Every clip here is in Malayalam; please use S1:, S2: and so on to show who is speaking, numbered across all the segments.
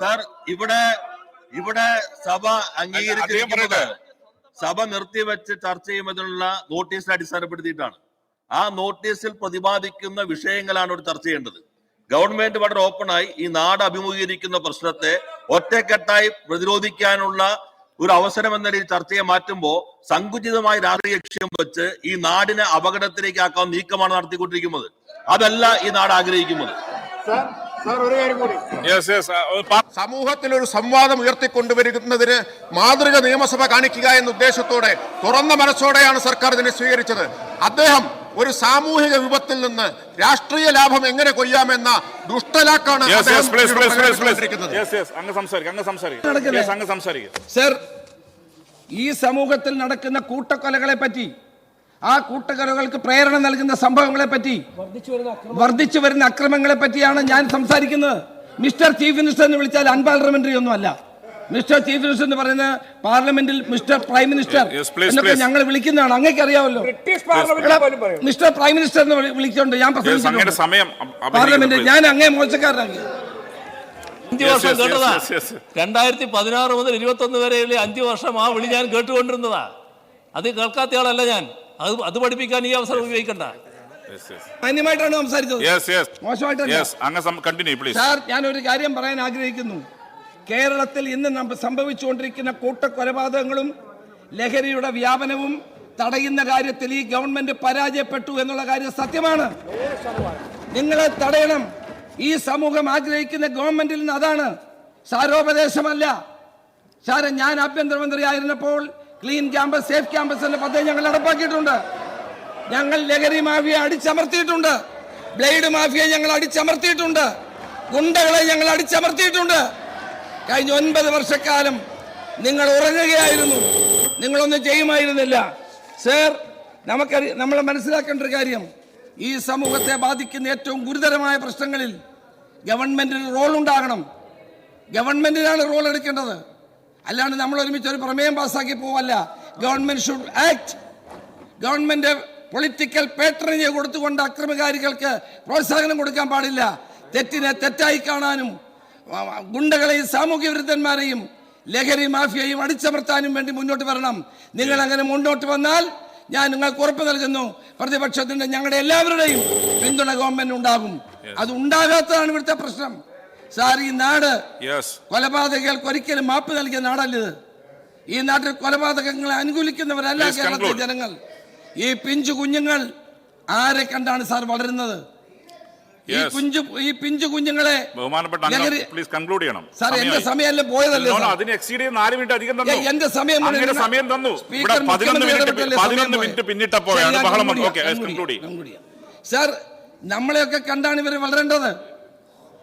S1: സാർ
S2: ഇവിടെ ഇവിടെ സഭ അംഗീകരിച്ചിരിക്കുന്നത്. സഭ നിർത്തിവെച്ച് ചർച്ച ചെയ്യുന്നതിനുള്ള നോട്ടീസിൽ അടിസ്ഥാനപ്പെടുത്തിയിട്ടാണ്. ആ നോട്ടീസിൽ പ്രതിപാദിക്കുന്ന വിഷയങ്ങളാണ് ഇവിടെ ചർച്ച ചെയ്യേണ്ടത്. ഗവൺമെന്റ് വളരെ ഓപ്പണായി ഈ നാട് അഭിമുഖീകരിക്കുന്ന പ്രശ്നത്തെ ഒറ്റക്കെട്ടായി പ്രതിരോധിക്കാനുള്ള ഒരു അവസരം എന്ന രീതിയിൽ ചർച്ചയെ മാറ്റുമ്പോൾ സങ്കുചിതമായ രാഷ്ട്രീയ ലക്ഷ്യം വെച്ച് ഈ നാടിനെ അപകടത്തിലേക്ക് ആക്കാൻ നീക്കമാണ് നടത്തിക്കൊണ്ടിരിക്കുന്നത്. അതല്ല ഈ നാട് ആഗ്രഹിക്കുന്നത്.
S3: സാർ സാർ ഒരു കാര്യം കൂടി.
S4: Yes, yes. Uh,
S3: സമൂഹത്തിൽ ഒരു സംവാദം ഉയർത്തിക്കൊണ്ടുവരുന്നതിന് മാതൃക നിയമസഭ കാണിക്കുക എന്ന ഉദ്ദേശത്തോടെ തുറന്ന മനസ്സോടെയാണ് സർക്കാർ ഇതിനെ സ്വീകരിച്ചത്. അദ്ദേഹം ഒരു സാമൂഹിക വിപത്തിൽ നിന്ന് രാഷ്ട്രീയ ലാഭം എങ്ങനെ കൊയ്യാമെന്ന ദുഷ്ടലാക്കാണ്.
S1: സർ ഈ സമൂഹത്തിൽ നടക്കുന്ന കൂട്ടക്കൊലകളെ പറ്റി ആ കൂട്ടക്കൊലകൾക്ക് പ്രേരണ നൽകുന്ന സംഭവങ്ങളെ പറ്റി വർദ്ധിച്ചു വരുന്ന അക്രമങ്ങളെ പറ്റിയാണ് ഞാൻ സംസാരിക്കുന്നത്. മിസ്റ്റർ ചീഫ് മിനിസ്റ്റർ എന്ന് വിളിച്ചാൽ അൺപാർലമെന്ററി ഒന്നുമല്ല മിസ്റ്റർ ചീഫ് മിനിസ്റ്റർ എന്ന് പറയുന്നത് പാർലമെന്റിൽ mister prime minister
S4: Yes, please,
S1: എന്നൊക്കെ. ഞങ്ങൾ വിളിക്കുന്നതാണ്. അങ്ങേക്ക് അറിയാമല്ലോ മിസ്റ്റർ പ്രൈം മിനിസ്റ്റർ എന്ന് വിളിച്ചോണ്ട് വിളിച്ചുകൊണ്ട് ഞാൻ പാർലമെന്റ് ഞാൻ അങ്ങേ മോശക്കാരനാക്കി
S5: അഞ്ചു വർഷം കേട്ടതാ. രണ്ടായിരത്തി പതിനാറ് മുതൽ ഇരുപത്തി ഒന്ന് വരെയുള്ള അഞ്ചു വർഷം ആ വിളി ഞാൻ കേട്ടുകൊണ്ടിരുന്നതാ. അത് കേൾക്കാത്ത ആളല്ല ഞാൻ. അത് അത് പഠിപ്പിക്കാൻ ഈ അവസരം ഉപയോഗിക്കണ്ട.
S1: മാന്യമായിട്ടാണ് സംസാരിച്ചത്. മോശമായിട്ടല്ല. സാർ ഞാൻ ഒരു കാര്യം പറയാൻ ആഗ്രഹിക്കുന്നു. കേരളത്തിൽ ഇന്ന് സംഭവിച്ചുകൊണ്ടിരിക്കുന്ന കൂട്ടക്കൊലപാതകങ്ങളും ലഹരിയുടെ വ്യാപനവും തടയുന്ന കാര്യത്തിൽ ഈ ഗവൺമെന്റ് പരാജയപ്പെട്ടു എന്നുള്ള കാര്യം സത്യമാണ്. നിങ്ങളെ തടയണം. ഈ സമൂഹം ആഗ്രഹിക്കുന്ന ഗവൺമെന്റിൽ നിന്ന് അതാണ് സാരോപദേശമല്ല. സാറെ ഞാൻ ആഭ്യന്തരമന്ത്രി ആയിരുന്നപ്പോൾ ക്ലീൻ ക്യാമ്പസ് സേഫ് ക്യാമ്പസ് എന്ന പദ്ധതി ഞങ്ങൾ നടപ്പാക്കിയിട്ടുണ്ട്. ഞങ്ങൾ ലഹരി മാഫിയ അടിച്ചമർത്തിയിട്ടുണ്ട്. ബ്ലേഡ് മാഫിയ ഞങ്ങൾ അടിച്ചമർത്തിയിട്ടുണ്ട്. ഗുണ്ടകളെ ഞങ്ങൾ അടിച്ചമർത്തിയിട്ടുണ്ട്. കഴിഞ്ഞ ഒൻപത് വർഷക്കാലം നിങ്ങൾ ഉറങ്ങുകയായിരുന്നു. നിങ്ങളൊന്നും ചെയ്യുമായിരുന്നില്ല. സർ നമുക്കറി നമ്മൾ മനസ്സിലാക്കേണ്ട ഒരു കാര്യം. ഈ സമൂഹത്തെ ബാധിക്കുന്ന ഏറ്റവും ഗുരുതരമായ പ്രശ്നങ്ങളിൽ ഗവൺമെന്റിന് റോൾ ഉണ്ടാകണം. ഗവൺമെന്റിനാണ് റോൾ എടുക്കേണ്ടത്. അല്ലാണ്ട് നമ്മൾ ഒരുമിച്ച് ഒരു പ്രമേയം പാസ്സാക്കി പോവല്ല. Government should act government political പേട്ടറിനെ കൊടുത്തുകൊണ്ട് അക്രമകാരികൾക്ക് പ്രോത്സാഹനം കൊടുക്കാൻ പാടില്ല. തെറ്റിനെ തെറ്റായി കാണാനും ഗുണ്ടകളെയും സാമൂഹ്യ വിരുദ്ധന്മാരെയും ലഹരി മാഫിയയും അടിച്ചമർത്താനും വേണ്ടി മുന്നോട്ട് വരണം. നിങ്ങൾ അങ്ങനെ മുന്നോട്ട് വന്നാൽ ഞാൻ നിങ്ങൾക്ക് ഉറപ്പ് നൽകുന്നു. പ്രതിപക്ഷത്തിന്റെ ഞങ്ങളുടെ എല്ലാവരുടെയും പിന്തുണ ഗവൺമെന്റ് ഉണ്ടാകും. അത് ഉണ്ടാകാത്തതാണ് ഇവിടുത്തെ പ്രശ്നം. സാർ ഈ നാട്. കൊലപാതകങ്ങൾക്ക് ഒരിക്കലും മാപ്പ് നൽകിയ നാടല്ലത് ഈ നാട്ടിൽ കൊലപാതകങ്ങളെ അനുകൂലിക്കുന്നവരല്ല കേരളത്തിലെ ജനങ്ങൾ. ഈ പിഞ്ചു കുഞ്ഞുങ്ങൾ ആരെ കണ്ടാണ് സാർ വളരുന്നത്? ഈ. കുഞ്ചു ഈ പിഞ്ചു കുഞ്ഞുങ്ങളെ
S4: പ്ലീസ് കൺക്ലൂഡ് ചെയ്യണം.
S1: സാർ എന്റെ. സമയമല്ലേ പോയതല്ലേ?
S4: അതിന് എക്സീഡ് ചെയ്ത് നാല് മിനിറ്റ് അധികം തന്നു.
S1: ഏയ്, എന്റെ സമയം
S4: തന്നു.
S1: സ്പീക്കർ
S4: പതിനൊന്ന് മിനിറ്റ് പിന്നിട്ടപ്പോഴാണ് ബഹളം കൺക്ലൂഡ്
S1: ചെയ്യാം. സാർ നമ്മളെയൊക്കെ കണ്ടാണ് ഇവർ വളരേണ്ടത്.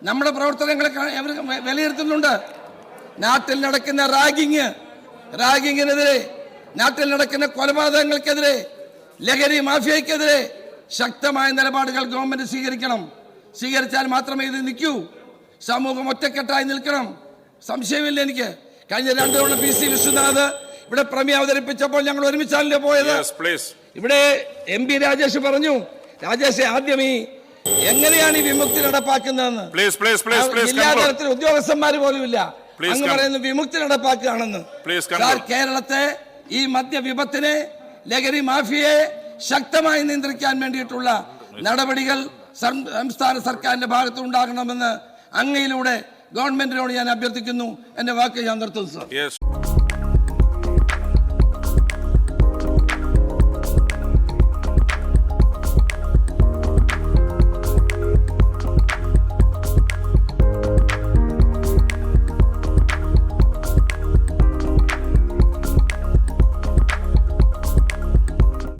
S1: നമ്മുടെ പ്രവർത്തനങ്ങളെ അവർ ഇവർ വിലയിരുത്തുന്നുണ്ട്. നാട്ടിൽ നടക്കുന്ന റാഗിങ് റാഗിങ്ങിനെതിരെ നാട്ടിൽ നടക്കുന്ന കൊലപാതകങ്ങൾക്കെതിരെ ലഹരി മാഫിയക്കെതിരെ ശക്തമായ നിലപാടുകൾ ഗവൺമെന്റ് സ്വീകരിക്കണം. സ്വീകരിച്ചാൽ മാത്രമേ ഇത് നിൽക്കൂ. സമൂഹം ഒറ്റക്കെട്ടായി നിൽക്കണം. സംശയമില്ല എനിക്ക്. കഴിഞ്ഞ രണ്ടു തവണ പി സി വിശ്വനാഥ് ഇവിടെ പ്രമേയം അവതരിപ്പിച്ചപ്പോൾ ഞങ്ങൾ ഒരുമിച്ചാണല്ലോ പോയത്. ഇവിടെ എം പി രാജേഷ് പറഞ്ഞു രാജേഷ് ആദ്യം ഈ എങ്ങനെയാണ് ഈ വിമുക്തി നടപ്പാക്കുന്നതെന്ന്? ജില്ലാ തലത്തിൽ ഉദ്യോഗസ്ഥന്മാർ പോലും ഇല്ല അങ്ങ്
S4: പറയുന്നത്
S1: പറയുന്നു വിമുക്തി നടപ്പാക്കുകയാണെന്ന്. സാർ കേരളത്തെ ഈ മദ്യ വിപത്തിനെ ലഹരി മാഫിയെ ശക്തമായി നിയന്ത്രിക്കാൻ വേണ്ടിയിട്ടുള്ള നടപടികൾ സംസ്ഥാന സർക്കാരിന്റെ ഭാഗത്ത് ഉണ്ടാകണമെന്ന് അങ്ങയിലൂടെ ഗവൺമെന്റിനോട് ഞാൻ അഭ്യർത്ഥിക്കുന്നു. എന്റെ വാക്ക് ഞാൻ നിർത്തുന്നു സാർ.